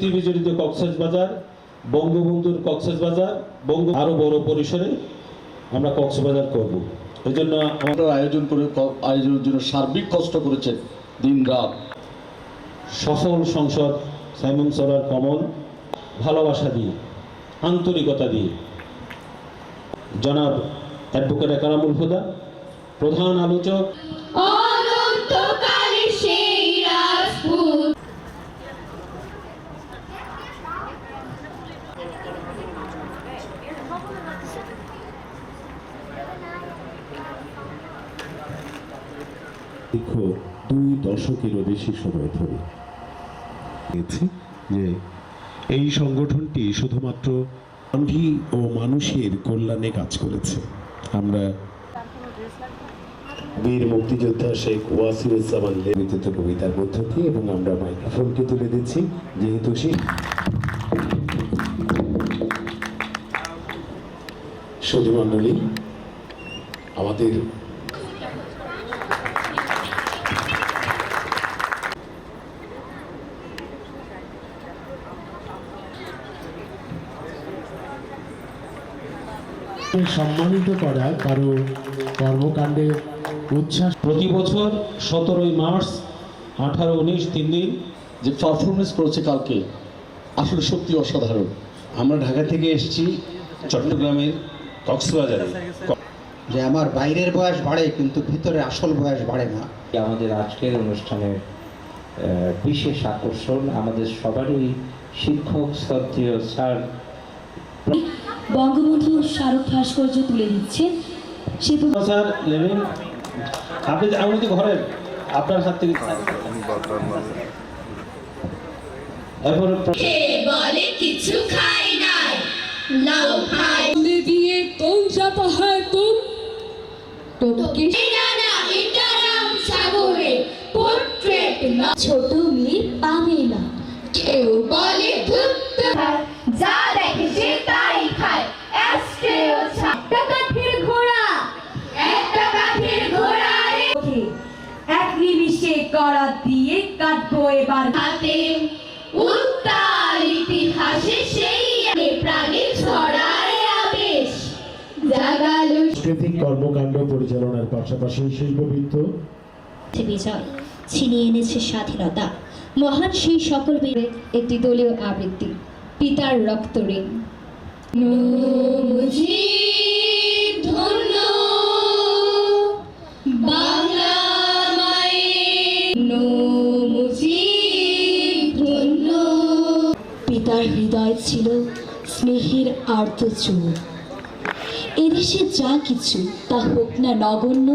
স্মৃতি বিজড়িত কক্সবাজার বঙ্গবন্ধুর কক্সবাজার বঙ্গ আরও বড় পরিসরে আমরা কক্সবাজার করব। এই জন্য আমাদের আয়োজন করে আয়োজনের জন্য সার্বিক কষ্ট করেছেন দিন রাত সফল সংসদ, সাইমন সরার কমল, ভালোবাসা দিয়ে, আন্তরিকতা দিয়ে। জনাব অ্যাডভোকেট কারামুল হুদা, প্রধান আলোচক। দীর্ঘ দুই দশকেরও বেশি সময় ধরে। যে এই সংগঠনটি শুধুমাত্র গান্ধী ও মানুষের কল্যাণে কাজ করেছে। আমরা বীর মুক্তিযোদ্ধা শেখ ওয়াসিউজ্জামান লিখিত কবিতার মধ্য দিয়ে এবং আমরা মাইক্রোফোনকে তুলে দিচ্ছি। যেহেতু সে সুধীমণ্ডলী আমাদের সম্মানিত করা কারও কর্মকাণ্ডে উচ্ছ্বাস? প্রতি বছর সতেরোই মার্চ আঠারো উনিশ তিন দিন যে পারফরমেন্স করেছে কালকে আসলে সত্যি অসাধারণ। আমরা ঢাকা থেকে এসেছি চট্টগ্রামের কক্সবাজারে। যে আমার বাইরের বয়স বাড়ে কিন্তু ভিতরে আসল বয়স বাড়ে না। আমাদের আজকের অনুষ্ঠানের বিশেষ আকর্ষণ আমাদের সবারই শিক্ষক শ্রদ্ধেয় স্যার। বঙ্গবন্ধু স্মারক ভাস্কর্য তুলে দিচ্ছেন সে স্যার লেভেন আপনি আপনি তো ঘরের আপনার হাত থেকে বলে কিছু খাই নাই? লাউ খাই। দিয়ে কোন হয় তুম সাগরে পোর্ট্রেট ছোট করা দিয়ে কাটবো এবার। হাতে উত্তাল ইতিহাসে সেই প্রাণে ছড়ায় আবেশ। জাগালো সাংস্কৃতিক কর্মকাণ্ড পরিচালনার পাশাপাশি শিল্পবৃত্ত। বিজয় ছিনিয়ে এনেছে স্বাধীনতা। মহান সেই সকল বীরের একটি দলীয় আবৃত্তি পিতার রক্ত ঋণ। পিতার হৃদয় ছিল স্নেহের আর্ত চুন এদেশে যা কিছু তা হোক না নগণ্য